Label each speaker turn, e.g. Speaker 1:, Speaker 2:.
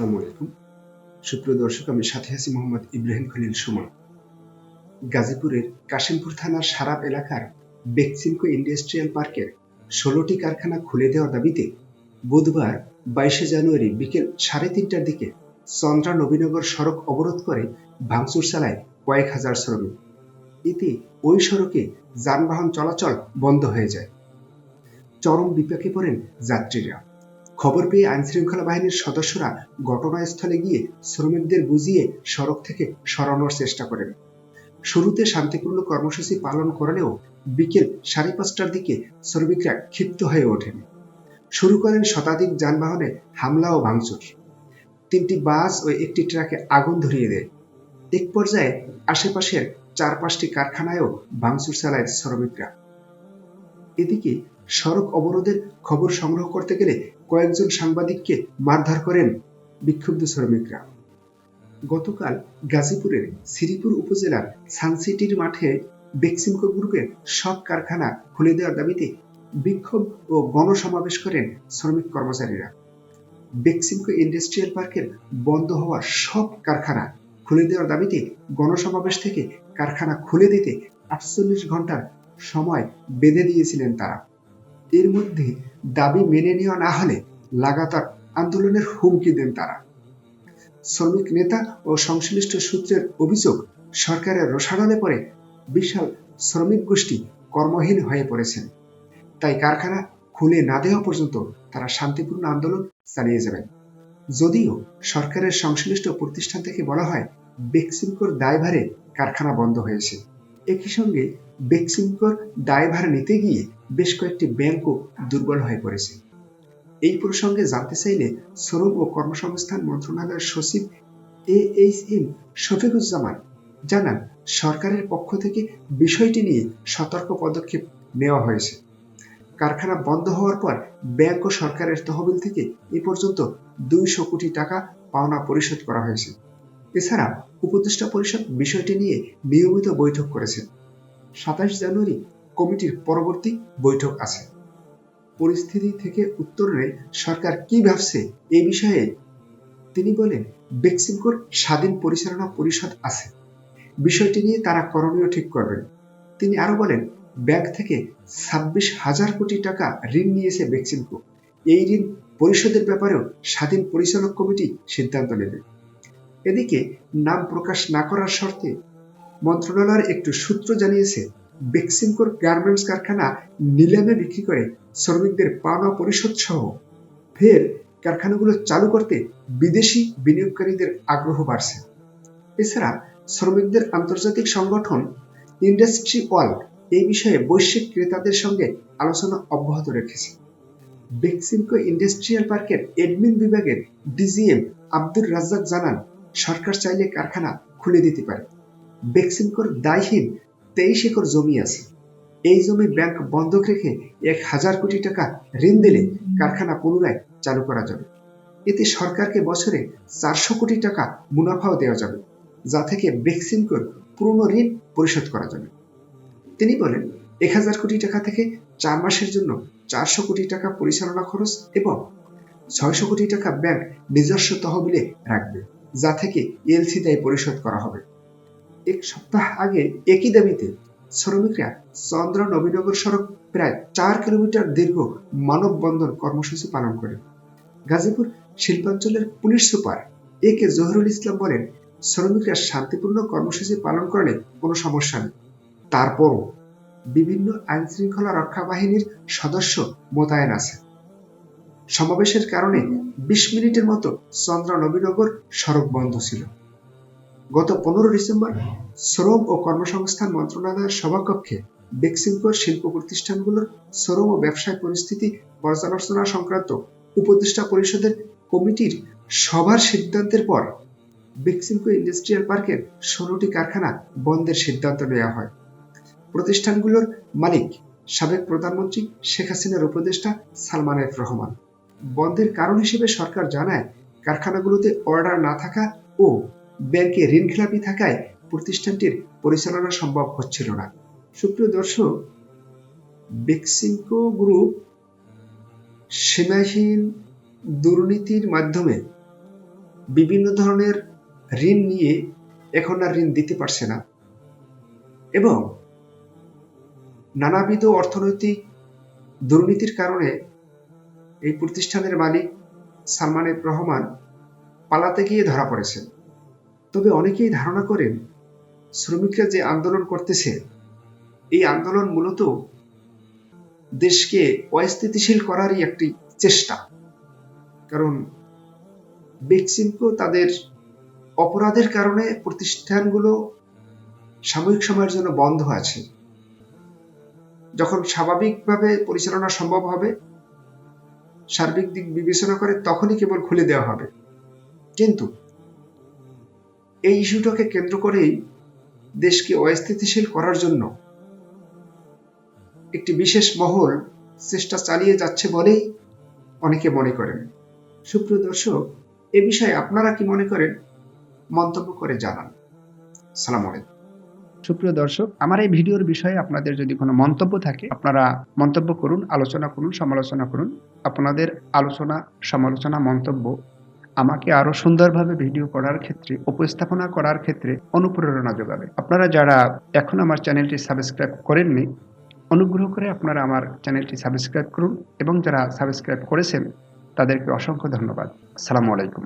Speaker 1: আসসালামু আলাইকুম। সুপ্রিয় দর্শক, আমি সাথে আছি মোহাম্মদ ইব্রাহিম খলিল গাজীপুরের কাশিমপুর থানার সারাপ এলাকার বেক্সিমকো ইন্ডাস্ট্রিয়াল পার্কের ষোলোটি কারখানা খুলে দেওয়ার দাবিতে বুধবার বাইশে জানুয়ারি বিকেল সাড়ে তিনটার দিকে চন্দ্রা নবীনগর সড়ক অবরোধ করে ভাঙচুর চালায় কয়েক হাজার শ্রমিক। এতে ওই সড়কে যানবাহন চলাচল বন্ধ হয়ে যায়। চরম বিপাকে পড়েন যাত্রীরা। খবর পেয়ে আইনশৃঙ্খলা বাহিনীর সদস্যরা ঘটনাস্থলে গিয়ে শ্রমিকদের বুঝিয়ে সড়ক থেকে সরানোর চেষ্টা করেন। শুরুতে শান্তিপূর্ণ কর্মসূচি পালন করলেও বিকেল সাড়ে পাঁচটার দিকে শ্রমিকরা ক্ষিপ্ত হয়ে ওঠেন। শুরু করেন শতাধিক যানবাহনে হামলা ও ভাঙচুর। তিনটি বাস ও একটি ট্রাকে আগুন ধরিয়ে দেয়। এক পর্যায়ে আশেপাশের চার পাঁচটি কারখানায়ও ভাঙচুর চালায় শ্রমিকরা। এদিকে সড়ক অবরোধের খবর সংগ্রহ করতে গেলে কয়েকজন সাংবাদিককে মারধর করেন বিক্ষুব্ধ শ্রমিকরা। গতকাল গাজীপুরের শ্রীপুর উপজেলার সানসিটির মাঠে বেক্সিমকো গ্রুপের সব কারখানা খুলে দেওয়ার দাবিতে বিক্ষোভ ও গণসমাবেশ করেন শ্রমিক কর্মচারীরা। বেক্সিমকো ইন্ডাস্ট্রিয়াল পার্কের বন্ধ হওয়া সব কারখানা খুলে দেওয়ার দাবিতে গণসমাবেশ থেকে কারখানা খুলে দিতে আটচল্লিশ ঘণ্টার সময় বেঁধে দিয়েছিলেন তারা। এর মধ্যে দাবি মেনে নেওয়া না হলে লাগাতার আন্দোলনের হুমকি দেন তারা। শ্রমিক নেতা ও সংশ্লিষ্ট সূত্রের অভিযোগ, সরকারের রোষানলে পরে বিশাল শ্রমিক গোষ্ঠী কর্মহীন হয়ে পড়েছেন। তাই কারখানা খুলে না দেওয়া পর্যন্ত তারা শান্তিপূর্ণ আন্দোলন চালিয়ে যাবেন। যদিও সরকারের সংশ্লিষ্ট প্রতিষ্ঠান থেকে বলা হয়, বেক্সিমকোর দায়ভারে কারখানা বন্ধ হয়েছে। একই সঙ্গে বেক্সিমকোর দায়ভার নিতে গিয়ে বেশ কয়েকটি ব্যাংকও দুর্বল হয়ে পড়েছে। এই প্রসঙ্গে জানতে চাইলে শ্রম ও কর্মসংস্থান মন্ত্রণালয়ের সচিব এ এইচ এম শফিকুজ্জামান জানান, সরকারের পক্ষ থেকে বিষয়টি নিয়ে সতর্ক পদক্ষেপ নেওয়া হয়েছে। কারখানা বন্ধ হওয়ার পর ব্যাংক ও সরকারের তহবিল থেকে এ পর্যন্ত দুইশো কোটি টাকা পাওনা পরিশোধ করা হয়েছে। এছাড়া উপদেষ্টা পরিষদ বিষয়টি নিয়ে নিয়মিত বৈঠক করেছে সাতাশ জানুয়ারি কমিটির পরবর্তী বৈঠক আছে। পরিস্থিতি থেকে উত্তরে সরকার কি ভাবছে এই বিষয়ে। তিনি বলেন, বেক্সিমকোর স্বাধীন পরিচালনা পরিষদ আছে। বিষয়টি নিয়ে তারা করণীয় ঠিক করবেন। তিনি আরও বলেন, ব্যাংক থেকে ছাব্বিশ হাজার কোটি টাকা ঋণ নিয়েছে বেক্সিমকো। এই ঋণ পরিশোধের ব্যাপারেও স্বাধীন পরিচালক কমিটি সিদ্ধান্ত নেবে। এদিকে নাম প্রকাশ না করার শর্তে মন্ত্রণালয়ের একটু সূত্র জানিয়েছে, বেক্সিমকোর গার্মেন্টস কারখানা নিলামে বিক্রি করে শ্রমিকদের পাওনা পরিশোধ সহ ফের কারখানাগুলো চালু করতে বিদেশি বিনিয়োগকারীদের আগ্রহ বাড়ছে। এছাড়া শ্রমিকদের আন্তর্জাতিক সংগঠন ইন্ডাস্ট্রি ওয়ার্ল্ড এই বিষয়ে বৈশ্বিক ক্রেতাদের সঙ্গে আলোচনা অব্যাহত রেখেছে। বেক্সিমকো ইন্ডাস্ট্রিয়াল পার্কের এডমিন বিভাগের ডিজিএম আব্দুর রাজ্জাক জানান, সরকার চাইলে কারখানা খুলে দিতে পারে। বেক্সিমকোর দায়হীন তেইশ একর জমি আছে। এই জমি ব্যাংক বন্ধক রেখে এক হাজার কোটি টাকা ঋণ দিলে কারখানা পুনরায় চালু করা যাবে। এতে সরকারকে বছরে চারশো কোটি টাকা মুনাফাও দেওয়া যাবে, যা থেকে বেক্সিমকোর পুরনো ঋণ পরিশোধ করা যাবে। তিনি বলেন, এক হাজার কোটি টাকা থেকে চার মাসের জন্য চারশো কোটি টাকা পরিচালনা খরচ এবং ছয়শো কোটি টাকা ব্যাংক নিজস্ব তহবিলে রাখবে, যা থেকে এলসি দায় পরিশোধ করা হবে। এক সপ্তাহ আগে একই দাবিতে শ্রমিকরা চন্দ্র নবীনগর সড়ক প্রায় চার কিলোমিটার দীর্ঘ মানববন্ধন কর্মসূচি পালন করে। Gazipur শিল্পাঞ্চলের police super A K Zahurul Islam বলেন, শ্রমিকরা শান্তিপূর্ণ কর্মসূচি পালন করলে কোনো সমস্যা নেই। তারপরও বিভিন্ন আইন শৃঙ্খলা রক্ষা বাহিনীর সদস্য মোতায়েন আছে। সমাবেশের কারণে বিশ মিনিটের মতো চন্দ্র নবীনগর সড়ক বন্ধ ছিল। গত পনেরো ডিসেম্বর শ্রম ও কর্মসংস্থান মন্ত্রণালয়ের সভাকক্ষে বেক্সিমকোর শিল্প প্রতিষ্ঠানগুলোর শ্রম ও ব্যবসায় পরিস্থিতি পর্যালোচনা সংক্রান্ত উপদেষ্টা পরিষদের কমিটির সভার সিদ্ধান্তের পর বেক্সিমকো ইন্ডাস্ট্রিয়াল পার্কের ষোলোটি কারখানা বন্ধের সিদ্ধান্ত নেওয়া হয়। প্রতিষ্ঠানগুলোর মালিক সাবেক প্রধানমন্ত্রী শেখ হাসিনার উপদেষ্টা সালমান এফ রহমান। বন্ধের কারণ হিসেবে সরকার জানায়, কারখানাগুলোতে অর্ডার না থাকা ও ব্যাংকে ঋণ খেলাপি থাকায় প্রতিষ্ঠানটির পরিচালনা সম্ভব হচ্ছিল না। সুপ্রিয় দর্শক গ্রুপ সীমাহীন দুর্নীতির মাধ্যমে বিভিন্ন ধরনের ঋণ নিয়ে এখন আর ঋণ দিতে পারছে না এবং নানাবিধ অর্থনৈতিক দুর্নীতির কারণে এই প্রতিষ্ঠানের মালিক সালমান এফ রহমান পালাতে গিয়ে ধরা পড়েছেন। তবে অনেকেই ধারণা করেন, শ্রমিকরা যে আন্দোলন করতেছে, এই আন্দোলন মূলত দেশকে অস্থিতিশীল করারই একটি চেষ্টা। কারণ বেক্সিমকো তাদের অপরাধের কারণে প্রতিষ্ঠানগুলো সাময়িক সময়ের জন্য বন্ধ আছে। যখন স্বাভাবিকভাবে পরিচালনা সম্ভব হবে, সার্বিক দিক বিবেচনা করে তখনই কেবল খুলে দেওয়া হবে। কিন্তু এই ইস্যুটাকে কেন্দ্র করেই দেশকে অস্থিতিশীল করার জন্য একটি বিশেষ মহল চেষ্টা চালিয়ে যাচ্ছে বলেই অনেকে মনে করেন। সুপ্রিয় দর্শক, এ বিষয়ে আপনারা কি মনে করেন? মন্তব্য করে জানান। সালাম আলাইকুম।
Speaker 2: সুপ্রিয় দর্শক, আমার এই ভিডিওর বিষয়ে আপনাদের যদি কোনো মন্তব্য থাকে, আপনারা মন্তব্য করুন, আলোচনা করুন, সমালোচনা করুন। আপনাদের আলোচনা সমালোচনা মন্তব্য আমাকে আরও সুন্দরভাবে ভিডিও করার ক্ষেত্রে, উপস্থাপনা করার ক্ষেত্রে অনুপ্রেরণা যোগাবে। আপনারা যারা এখন আমার চ্যানেলটি সাবস্ক্রাইব করেননি, অনুগ্রহ করে আপনারা আমার চ্যানেলটি সাবস্ক্রাইব করুন এবং যারা সাবস্ক্রাইব করেছেন, তাদেরকে অসংখ্য ধন্যবাদ। আসসালামু আলাইকুম।